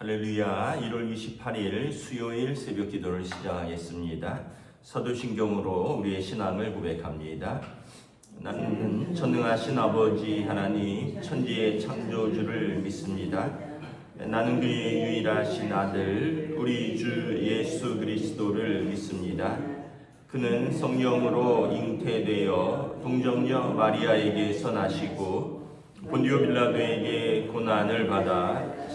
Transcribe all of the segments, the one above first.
할렐루야 1월 28일 수요일 새벽 기도를 시작하겠습니다. 사도신경으로 우리의 신앙을 고백합니다. 나는 전능하신 아버지 하나님 천지의 창조주를 믿습니다. 나는 그의 유일하신 아들 우리 주 예수 그리스도를 믿습니다. 그는 성령으로 잉태되어 동정녀 마리아에게 선하시고 본디오 빌라도에게 고난을 받아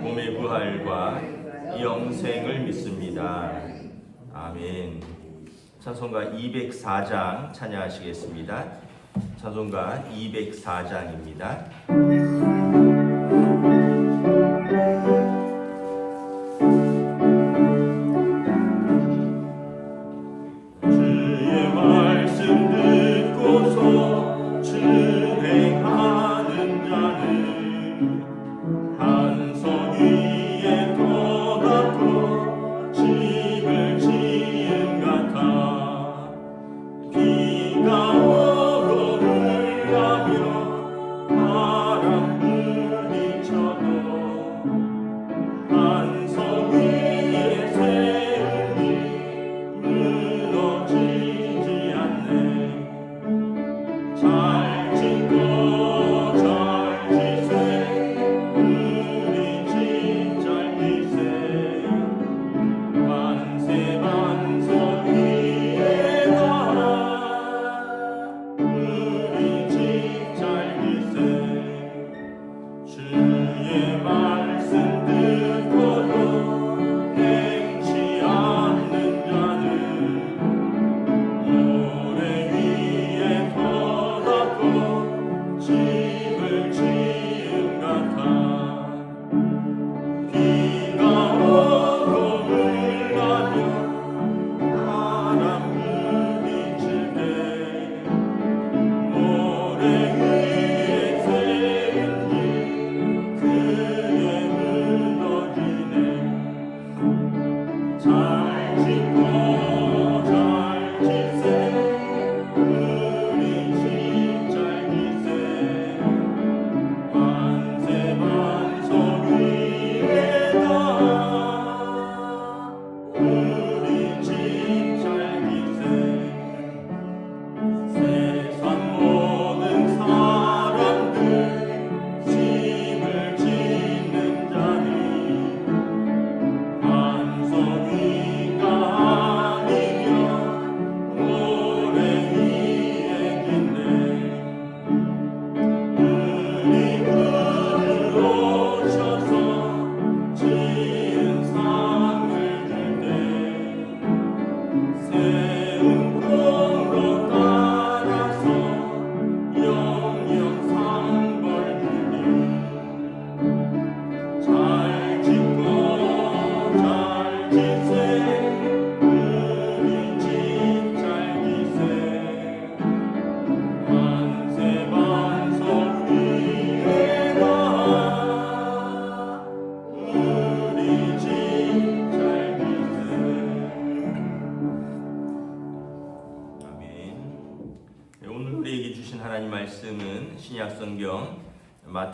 몸의 부활과 영생을 믿습니다. 아멘. 찬송가 204장 찬양하시겠습니다. 찬송가 204장입니다.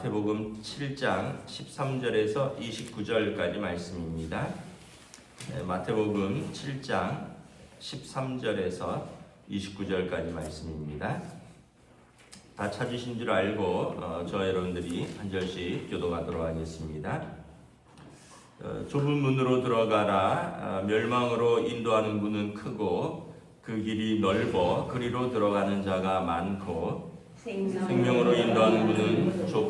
마태복음 7장 13절에서 29절까지 말씀입니다. 네, 마태복음 7장 13절에서 29절까지 말씀입니다. 다 찾으신 줄 알고 어, 저 여러분들이 한 절씩 교도하도록 하겠습니다. 어, 좁은 문으로 들어가라 어, 멸망으로 인도하는 문은 크고 그 길이 넓어 그리로 들어가는 자가 많고 생명으로 인도하는 문은 좁고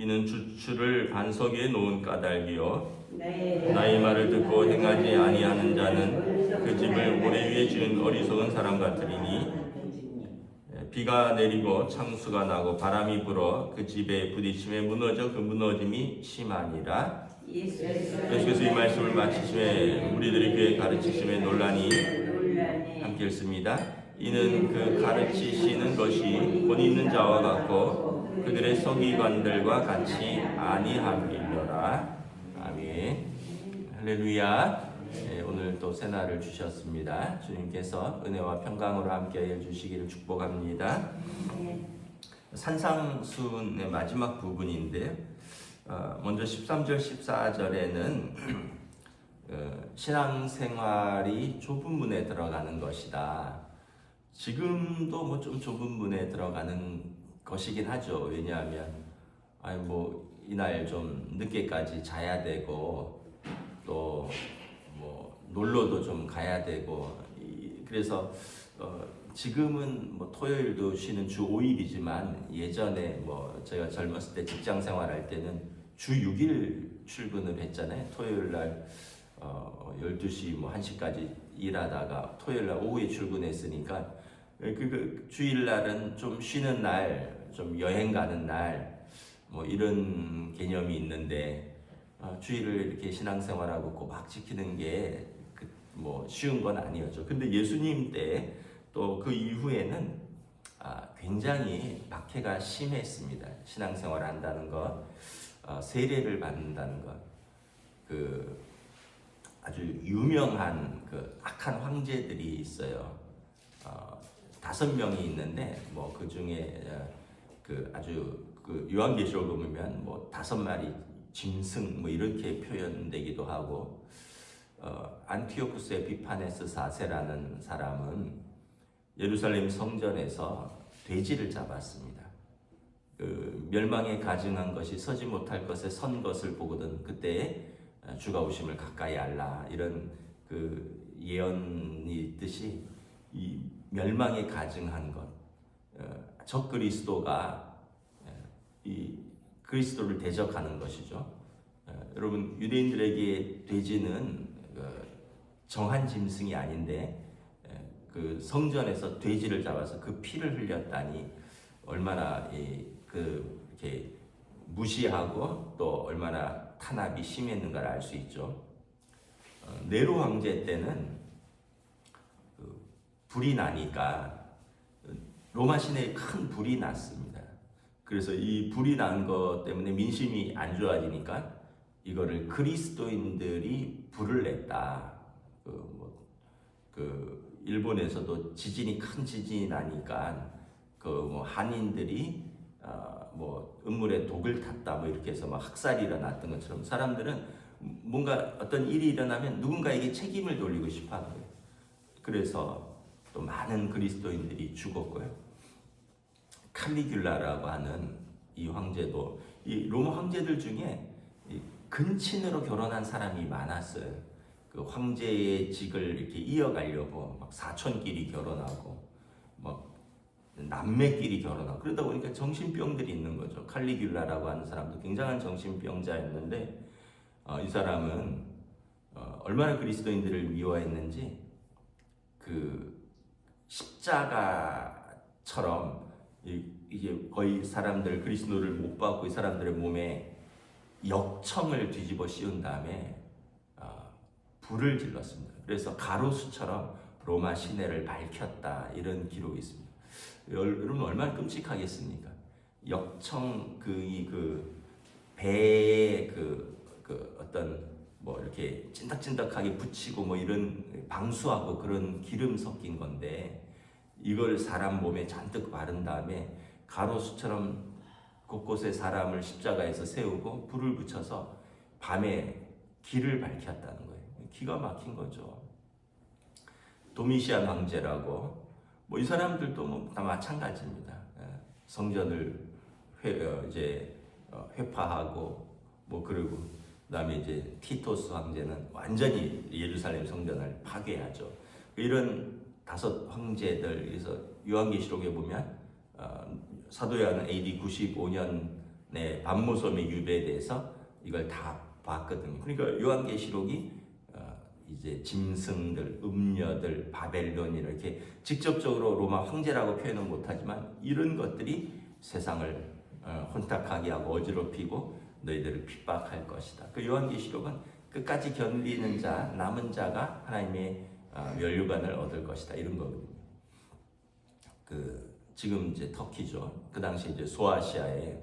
이는 주추를 반석 위에 놓은 까닭이요. 나의 말을 듣고 행하지 아니하는 자는 그 집을 모래 위에 지은 어리석은 사람 같으리니. 비가 내리고 창수가 나고 바람이 불어 그 집에 부딪힘에 무너져 그 무너짐이 심하니라. 예수께서 이 말씀을 마치심에 우리들이 그의 가르치심에 논란이 함께 읽습니다. 이는 그 가르치시는 것이 본 있는 자와 같고 그들의 서기관들과 같이 아니함이더라. 아멘. 할렐루야. 예, 오늘 또 새날을 주셨습니다. 주님께서 은혜와 평강으로 함께하여 주시기를 축복합니다. 산상순의 마지막 부분인데 어, 먼저 13절 14절에는 어, 신앙생활이 좁은 문에 들어가는 것이다. 지금도 뭐 좀 좁은 문에 들어가는 것이긴 하죠. 왜냐하면 아니 뭐 이날 좀 늦게까지 자야 되고 또 뭐 놀러도 좀 가야 되고 이- 그래서 어 지금은 뭐 토요일도 쉬는 주 5일이지만 예전에 뭐 제가 젊었을 때 직장 생활할 때는 주 6일 출근을 했잖아요. 토요일 날 어, 12시 뭐 1시까지 일하다가 토요일 날 오후에 출근했으니까 그, 그 주일 날은 좀 쉬는 날, 좀 여행 가는 날, 뭐 이런 개념이 있는데 어, 주일을 이렇게 신앙생활하고 꼬박 지키는 게 뭐 쉬운 건 아니었죠. 근데 예수님 때 또 그 이후에는 아, 굉장히 박해가 심했습니다. 신앙생활 한다는 것, 어, 세례를 받는다는 것, 그 아주 유명한 그 악한 황제들이 있어요. 어, 다섯 명이 있는데 뭐 그 중에 어, 그 아주 그 요한계시록 보면 뭐 다섯 마리 짐승 뭐 이렇게 표현되기도 하고 어, 안티오쿠스 에피파네스 4세라는 사람은 예루살렘 성전에서 돼지를 잡았습니다. 그 멸망에 가증한 것이 서지 못할 것에 선 것을 보거든 그때 주가 오심을 가까이 알라 이런 그 예언이 있듯이 이 멸망에 가증한 것, 어, 적 그리스도가 어, 이 그리스도를 대적하는 것이죠. 어, 여러분 유대인들에게 돼지는 그 정한 짐승이 아닌데 에, 그 성전에서 돼지를 잡아서 그 피를 흘렸다니 얼마나 이, 그 이렇게 무시하고 또 얼마나 탄압이 심했는가를 알 수 있죠. 어, 네로 황제 때는 그 불이 나니까 로마 시내에 큰 불이 났습니다. 그래서 이 불이 난 것 때문에 민심이 안 좋아지니까 이거를 그리스도인들이 불을 냈다. 그, 뭐, 그 일본에서도 지진이 큰 지진이 나니까 그 뭐 한인들이 어, 뭐 음물에 독을 탔다 뭐 이렇게 해서 막 학살이 일어났던 것처럼 사람들은 뭔가 어떤 일이 일어나면 누군가에게 책임을 돌리고 싶어 하는 거예요. 그래서 또 많은 그리스도인들이 죽었고요. 칼리귤라라고 하는 이 황제도 이 로마 황제들 중에 이 근친으로 결혼한 사람이 많았어요. 그 황제의 직을 이렇게 이어가려고 막 사촌끼리 결혼하고 막 남매끼리 결혼하고 그러다 보니까 정신병들이 있는 거죠. 칼리귤라라고 하는 사람도 굉장한 정신병자였는데 어, 이 사람은 어, 얼마나 그리스도인들을 미워했는지 그 십자가처럼 이- 이제 거의 사람들 그리스도를 못 받고 이 사람들의 몸에 역청을 뒤집어 씌운 다음에 어, 불을 질렀습니다. 그래서 가로수처럼 로마 시내를 밝혔다 이런 기록이 있습니다. 열- 여러분 얼마나 끔찍하겠습니까? 역청 그이 그 배에 그, 그 어떤 뭐 이렇게 찐득찐득하게 붙이고 뭐 이런 방수하고 그런 기름 섞인 건데 이걸 사람 몸에 잔뜩 바른 다음에 가로수처럼 곳곳에 사람을 십자가에서 세우고 불을 붙여서 밤에 길을 밝혔다는 거예요. 기가 막힌 거죠. 도미시안 황제라고 뭐 이 사람들도 뭐 다 마찬가지입니다. 예, 성전을 회, 어, 이제 어, 회파하고 뭐 그리고 그다음에 이제 티토스 황제는 완전히 예루살렘 성전을 파괴하죠. 이런 다섯 황제들 그래서 요한계시록에 보면 어, 사도 요한은 AD 95년에 반모섬의 유배에 대해서 이걸 다 봤거든요. 그러니까 요한계시록이 어, 이제 짐승들, 음녀들, 바벨론 이렇게 직접적으로 로마 황제라고 표현은 못하지만 이런 것들이 세상을 어, 혼탁하게 하고 어지럽히고 너희들을 핍박할 것이다. 그 요한계시록은 끝까지 견디는 자, 남은 자가 하나님의 어, 면류관을 얻을 것이다. 이런 거거든요. 그 지금 이제 터키죠. 그 당시 이제 소아시아에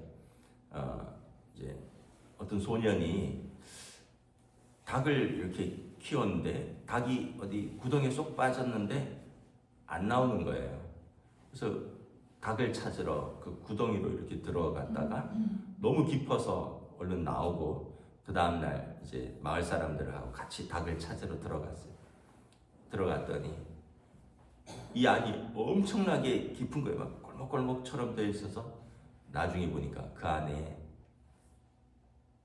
어, 이제 어떤 소년이 닭을 이렇게 키웠는데 닭이 어디 구덩이에 쏙 빠졌는데 안 나오는 거예요. 그래서 닭을 찾으러 그 구덩이로 이렇게 들어갔다가 너무 깊어서 얼른 나오고 그 다음 날 이제 마을 사람들하고 같이 닭을 찾으러 들어갔어요. 들어갔더니 이 안이 엄청나게 깊은 거예요. 막 골목골목처럼 되어 있어서 나중에 보니까 그 안에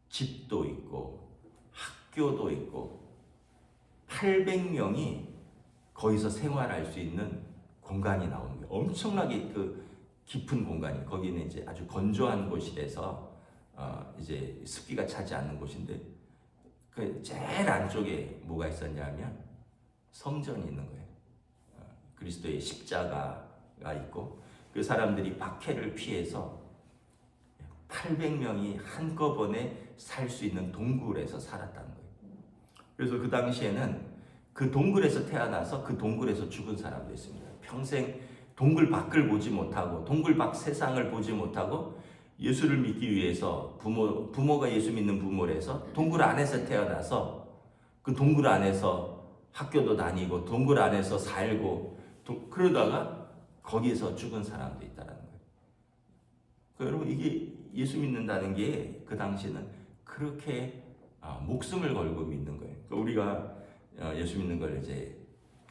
집도 있고 학교도 있고 800명이 거기서 생활할 수 있는 공간이 나오는 거예요. 엄청나게 그 깊은 공간이 거기는 이제 아주 건조한 곳이라서 어 이제 습기가 차지 않는 곳인데 그 제일 안쪽에 뭐가 있었냐면 성전이 있는 거예요. 어, 그리스도의 십자가가 있고 그 사람들이 박해를 피해서 800명이 한꺼번에 살 수 있는 동굴에서 살았다는 거예요. 그래서 그 당시에는 그 동굴에서 태어나서 그 동굴에서 죽은 사람도 있습니다. 평생 동굴 밖을 보지 못하고 동굴 밖 세상을 보지 못하고 예수를 믿기 위해서 부모 부모가 예수 믿는 부모래서 동굴 안에서 태어나서 그 동굴 안에서 학교도 다니고 동굴 안에서 살고 도- 그러다가 거기서 죽은 사람도 있다라는 거예요. 그 여러분 이게 예수 믿는다는 게 그 당시에는 그렇게 아, 목숨을 걸고 믿는 거예요. 그러니까 우리가 어, 예수 믿는 걸 이제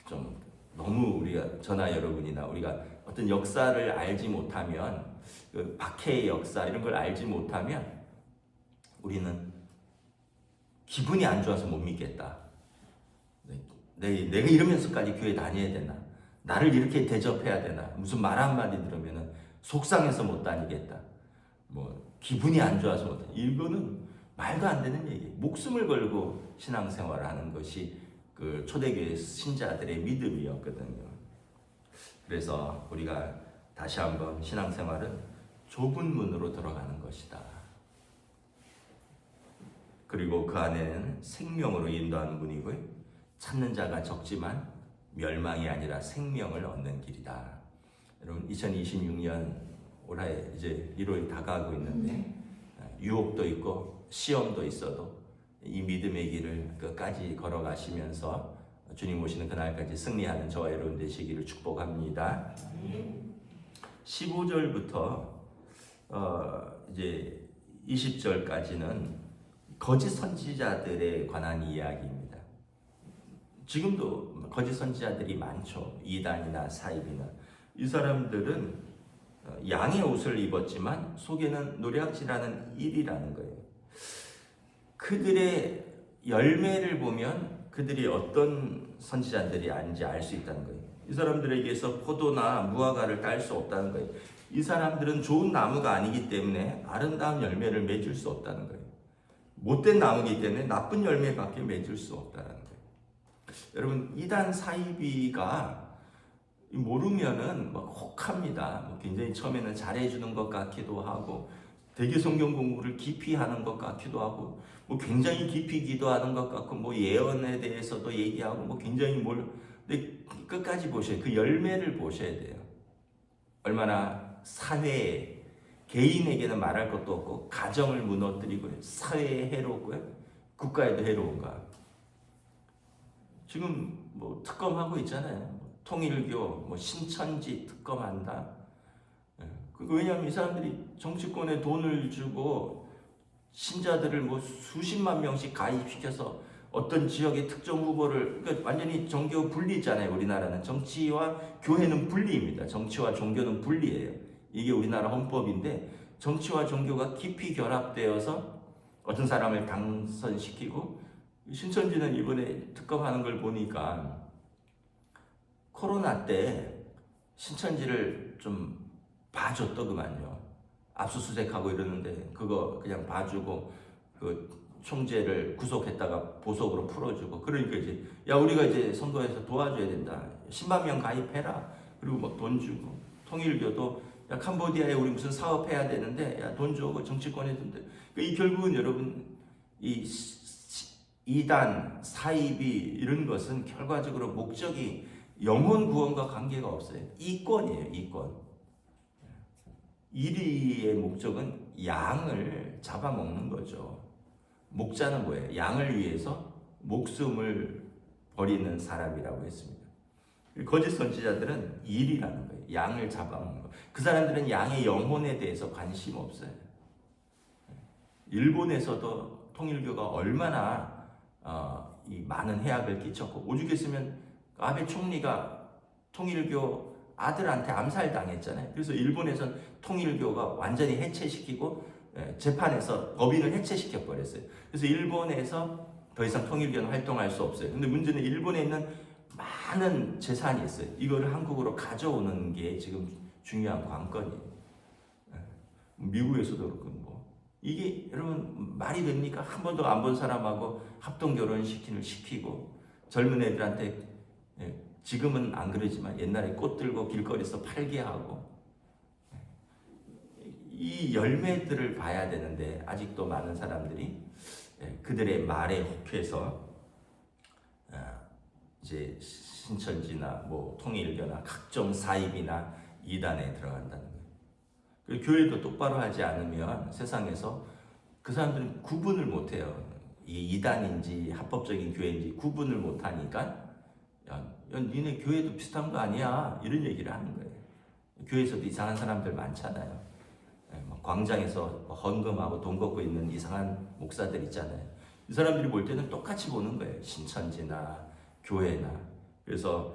좀 너무 우리가 저나 여러분이나 우리가 어떤 역사를 알지 못하면 그 박해의 역사 이런 걸 알지 못하면 우리는 기분이 안 좋아서 못 믿겠다. 내, 내가 이러면서까지 교회 다녀야 되나? 나를 이렇게 대접해야 되나? 무슨 말 한마디 들으면 속상해서 못 다니겠다. 뭐 기분이 안 좋아서 못 다니. 이거는 말도 안 되는 얘기. 목숨을 걸고 신앙생활을 하는 것이 그 초대교회 신자들의 믿음이었거든요. 그래서 우리가 다시 한번 신앙생활은 좁은 문으로 들어가는 것이다. 그리고 그 안에는 생명으로 인도하는 문이고요. 찾는 자가 적지만 멸망이 아니라 생명을 얻는 길이다. 여러분 2026년 올해 이제 1월이 다가가고 있는데 유혹도 있고 시험도 있어도 이 믿음의 길을 끝까지 걸어가시면서 주님 오시는 그날까지 승리하는 저와 여러분 되시기를 축복합니다. 15절부터 어 이제 20절까지는 거짓 선지자들에 관한 이야기입니다. 지금도 거짓 선지자들이 많죠. 이단이나 사입이나 이 사람들은 어, 양의 옷을 입었지만 속에는 노략질하는 일이라는 거예요. 그들의 열매를 보면 그들이 어떤 선지자들이 아닌지 알 수 있다는 거예요. 이 사람들에게서 포도나 무화과를 딸 수 없다는 거예요. 이 사람들은 좋은 나무가 아니기 때문에 아름다운 열매를 맺을 수 없다는 거예요. 못된 나무기 때문에 나쁜 열매밖에 맺을 수 없다는 거예요. 여러분 이단 사이비가 모르면은 막 혹합니다. 뭐 굉장히 처음에는 잘해주는 것 같기도 하고 되게 성경 공부를 깊이 하는 것 같기도 하고 뭐 굉장히 깊이 기도하는 것 같고 뭐 예언에 대해서도 얘기하고 뭐 굉장히 뭘 근데 끝까지 보셔야 그 열매를 보셔야 돼요. 얼마나 사회에 개인에게는 말할 것도 없고 가정을 무너뜨리고 사회에 해롭고요 국가에도 해로운가. 지금 뭐 특검하고 있잖아요. 통일교, 뭐 신천지 특검한다. 예. 그 왜냐하면 이 사람들이 정치권에 돈을 주고 신자들을 뭐 수십만 명씩 가입시켜서 어떤 지역의 특정 후보를 그러니까 완전히 종교 분리잖아요. 우리나라는 정치와 교회는 분리입니다. 정치와 종교는 분리예요. 이게 우리나라 헌법인데 정치와 종교가 깊이 결합되어서 어떤 사람을 당선시키고 신천지는 이번에 특검하는 걸 보니까 코로나 때 신천지를 좀 봐줬더구만요. 압수수색하고 이러는데 그거 그냥 봐주고 그 총재를 구속했다가 보석으로 풀어주고 그러니까 이제 야 우리가 이제 선거에서 도와줘야 된다. 10만 명 가입해라. 그리고 막 돈 주고 통일교도 야 캄보디아에 우리 무슨 사업해야 되는데 야 돈 주고 정치권에 돈데 이 결국은 여러분 이 이단 사입이 이런 것은 결과적으로 목적이 영혼 구원과 관계가 없어요. 이권이에요, 이권. 이리의 목적은 양을 잡아먹는 거죠. 목자는 뭐예요? 양을 위해서 목숨을 버리는 사람이라고 했습니다. 거짓 선지자들은 일이라는 거예요. 양을 잡아먹는 거. 그 사람들은 양의 영혼에 대해서 관심 없어요. 일본에서도 통일교가 얼마나 어, 이 많은 해악을 끼쳤고 오죽했으면 아베 총리가 통일교 아들한테 암살당했잖아요. 그래서 일본에선 통일교가 완전히 해체시키고 예, 재판에서 법인을 해체시켜 버렸어요. 그래서 일본에서 더 이상 통일교는 활동할 수 없어요. 근데 문제는 일본에 있는 많은 재산이 있어요. 이거를 한국으로 가져오는 게 지금 중요한 관건이에요. 예, 미국에서도 그렇고 뭐 이게 여러분 말이 됩니까? 한 번도 안 본 사람하고 합동 결혼 시키는 시키고 젊은 애들한테 예, 지금은 안 그러지만 옛날에 꽃 들고 길거리에서 팔게 하고 이 열매들을 봐야 되는데 아직도 많은 사람들이 예, 그들의 말에 혹해서 아, 이제 신천지나 뭐 통일교나 각종 사입이나 이단에 들어간다는 교회도 똑바로 하지 않으면 세상에서 그 사람들은 구분을 못해요. 이 이단인지 합법적인 교회인지 구분을 못하니까 야, 야, 니네 교회도 비슷한 거 아니야? 이런 얘기를 하는 거예요. 교회에서도 이상한 사람들 많잖아요. 예, 뭐 광장에서 헌금하고 돈 걷고 있는 이상한 목사들 있잖아요. 이 사람들이 볼 때는 똑같이 보는 거예요. 신천지나 교회나. 그래서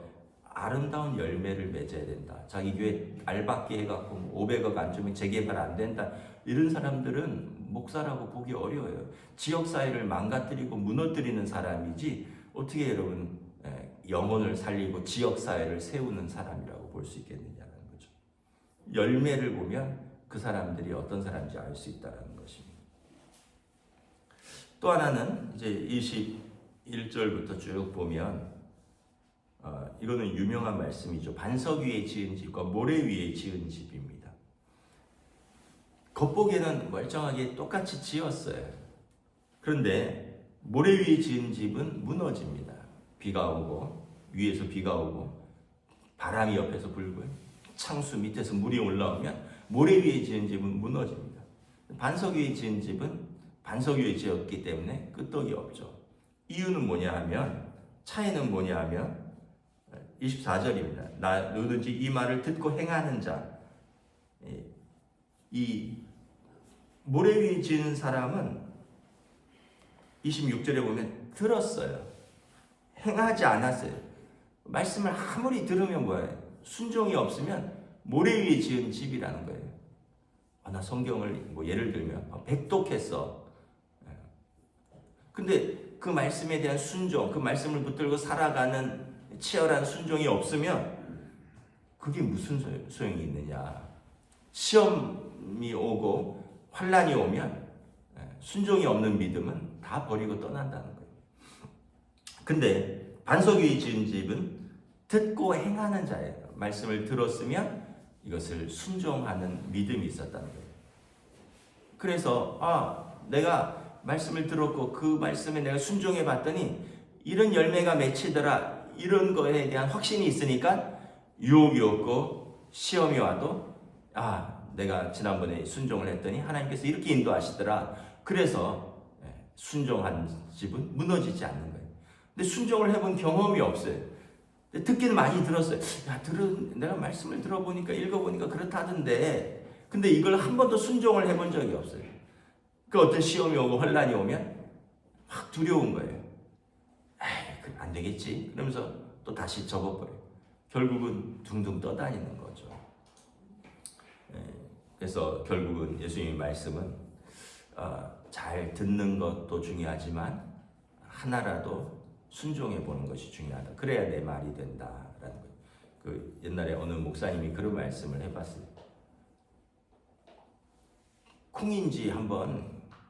아름다운 열매를 맺어야 된다. 자기 교회 알받기 해갖고 500억 안 주면 재개발 안 된다. 이런 사람들은 목사라고 보기 어려워요. 지역사회를 망가뜨리고 무너뜨리는 사람이지 어떻게 여러분 예, 영혼을 살리고 지역사회를 세우는 사람이라고 볼 수 있겠느냐는 거죠. 열매를 보면 그 사람들이 어떤 사람인지 알 수 있다는 것입니다. 또 하나는 이제 21절부터 쭉 보면 어, 이거는 유명한 말씀이죠. 반석 위에 지은 집과 모래 위에 지은 집입니다. 겉보기에는 멀쩡하게 똑같이 지었어요. 그런데 모래 위에 지은 집은 무너집니다. 비가 오고 위에서 비가 오고 바람이 옆에서 불고 창수 밑에서 물이 올라오면 모래 위에 지은 집은 무너집니다. 반석 위에 지은 집은 반석 위에 지었기 때문에 끄떡이 없죠. 이유는 뭐냐 하면 차이는 뭐냐 하면 24절입니다. 나 누든지 이 말을 듣고 행하는 자. 이 모래 위에 지은 사람은 26절에 보면 들었어요. 행하지 않았어요. 말씀을 아무리 들으면 뭐예요? 순종이 없으면 모래 위에 지은 집이라는 거예요. 아, 나 성경을 뭐 예를 들면 아, 백독했어. 예. 근데 그 말씀에 대한 순종, 그 말씀을 붙들고 살아가는 치열한 순종이 없으면 그게 무슨 소용이 있느냐? 시험이 오고 환란이 오면 예, 순종이 없는 믿음은 다 버리고 떠난다는 거예요. 근데 반석 위에 지은 집은 듣고 행하는 자예요. 말씀을 들었으면 이것을 순종하는 믿음이 있었다는 거예요. 그래서 아 내가 말씀을 들었고 그 말씀에 내가 순종해 봤더니 이런 열매가 맺히더라 이런 거에 대한 확신이 있으니까 유혹이 없고 시험이 와도 아 내가 지난번에 순종을 했더니 하나님께서 이렇게 인도하시더라 그래서 예, 순종한 집은 무너지지 않는 거예요. 근데 순종을 해본 경험이 없어요. 듣기는 많이 들었어요. 야, 들은 내가 말씀을 들어보니까 읽어보니까 그렇다던데. 근데 이걸 한 번도 순종을 해본 적이 없어요. 그 어떤 시험이 오고 혼란이 오면 확 두려운 거예요. 그안 되겠지. 그러면서 또 다시 접어버려요. 결국은 둥둥 떠다니는 거죠. 예, 그래서 결국은 예수님의 말씀은 어, 잘 듣는 것도 중요하지만 하나라도 순종해 보는 것이 중요하다. 그래야 내 말이 된다라는 거예요. 그 옛날에 어느 목사님이 그런 말씀을 해봤어요. 콩인지 한번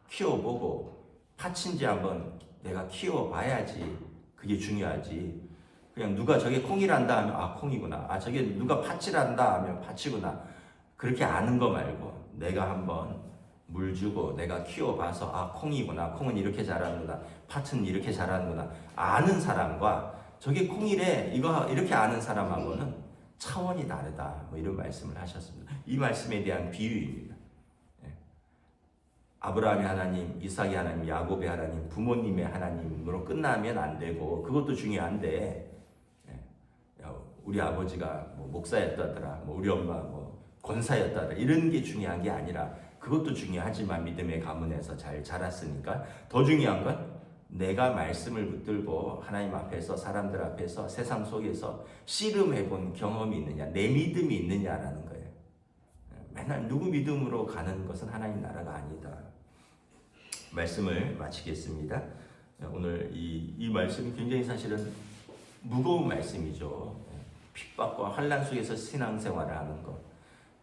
키워보고 팥인지 한번 내가 키워봐야지 그게 중요하지. 그냥 누가 저게 콩이란다 하면 아 콩이구나. 아 저게 누가 팥이란다 하면 팥이구나. 그렇게 아는 거 말고 내가 한번 물 주고 내가 키워봐서 아 콩이구나. 콩은 이렇게 자라는구나. 팥은 이렇게 자라는구나. 아는 사람과 저게 콩이래 이거 이렇게 아는 사람하고는 차원이 다르다. 뭐 이런 말씀을 하셨습니다. 이 말씀에 대한 비유입니다. 예. 아브라함의 하나님, 이삭의 하나님, 야곱의 하나님, 부모님의 하나님으로 끝나면 안 되고 그것도 중요한데 예. 야, 우리 아버지가 뭐 목사였다더라, 뭐 우리 엄마 뭐 권사였다더라 이런 게 중요한 게 아니라 그것도 중요하지만 믿음의 가문에서 잘 자랐으니까 더 중요한 건 내가 말씀을 붙들고 하나님 앞에서 사람들 앞에서 세상 속에서 씨름해 본 경험이 있느냐, 내 믿음이 있느냐라는 거예요. 맨날 누구 믿음으로 가는 것은 하나님 나라가 아니다. 말씀을 마치겠습니다. 오늘 이, 이 말씀이 굉장히 사실은 무거운 말씀이죠. 핍박과 환란 속에서 신앙생활을 하는 것,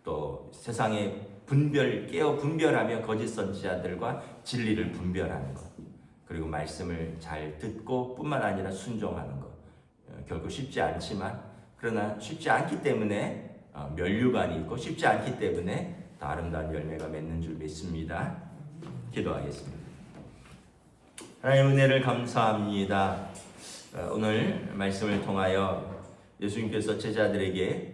또 세상의 분별 깨어 분별하며 거짓 선지자들과 진리를 분별하는 것, 그리고 말씀을 잘 듣고 뿐만 아니라 순종하는 것. 어, 결국 쉽지 않지만 그러나 쉽지 않기 때문에 어, 면류관이 있고 쉽지 않기 때문에 더 아름다운 열매가 맺는 줄 믿습니다. 기도하겠습니다. 하나님 은혜를 감사합니다. 어, 오늘 말씀을 통하여 예수님께서 제자들에게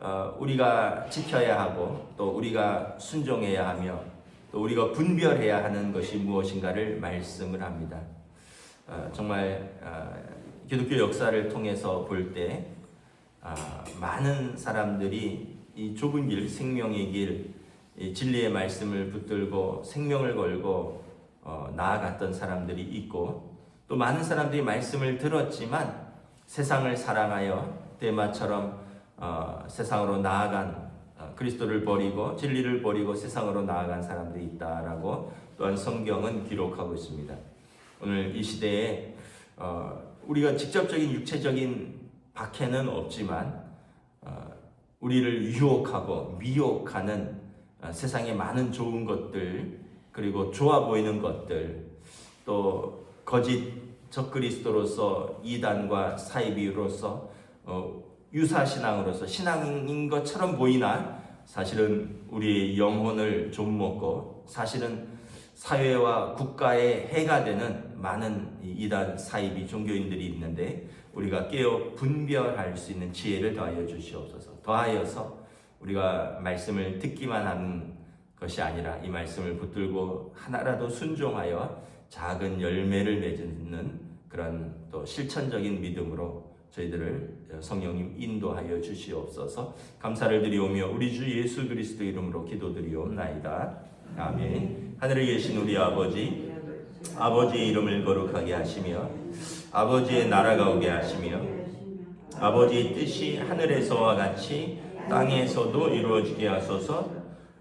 어, 우리가 지켜야 하고 또 우리가 순종해야 하며 또 우리가 분별해야 하는 것이 무엇인가를 말씀을 합니다. 어, 정말 어, 기독교 역사를 통해서 볼때 아, 많은 사람들이 이 좁은 길, 생명의 길, 이 진리의 말씀을 붙들고 생명을 걸고 어, 나아갔던 사람들이 있고 또 많은 사람들이 말씀을 들었지만 세상을 사랑하여 대마처럼 어, 세상으로 나아간 어, 그리스도를 버리고 진리를 버리고 세상으로 나아간 사람들이 있다라고 또한 성경은 기록하고 있습니다. 오늘 이 시대에 어, 우리가 직접적인 육체적인 박해는 없지만 어, 우리를 유혹하고 미혹하는 어, 세상의 많은 좋은 것들 그리고 좋아 보이는 것들 또 거짓 적그리스도로서 이단과 사이비로서 어, 유사 신앙으로서 신앙인 것처럼 보이나 사실은 우리의 영혼을 좀먹고 사실은 사회와 국가에 해가 되는 많은 이 이단 사이비 종교인들이 있는데 우리가 깨어 분별할 수 있는 지혜를 더하여 주시옵소서. 더하여서 우리가 말씀을 듣기만 하는 것이 아니라 이 말씀을 붙들고 하나라도 순종하여 작은 열매를 맺는 그런 또 실천적인 믿음으로 저희들을 성령님 인도하여 주시옵소서. 감사를 드리오며 우리 주 예수 그리스도 이름으로 기도드리옵나이다. 아멘. 하늘에 계신 우리 아버지 아버지의 이름을 거룩하게 하시며 아버지의 나라가 오게 하시며 아버지의 뜻이 하늘에서와 같이 땅에서도 이루어지게 하소서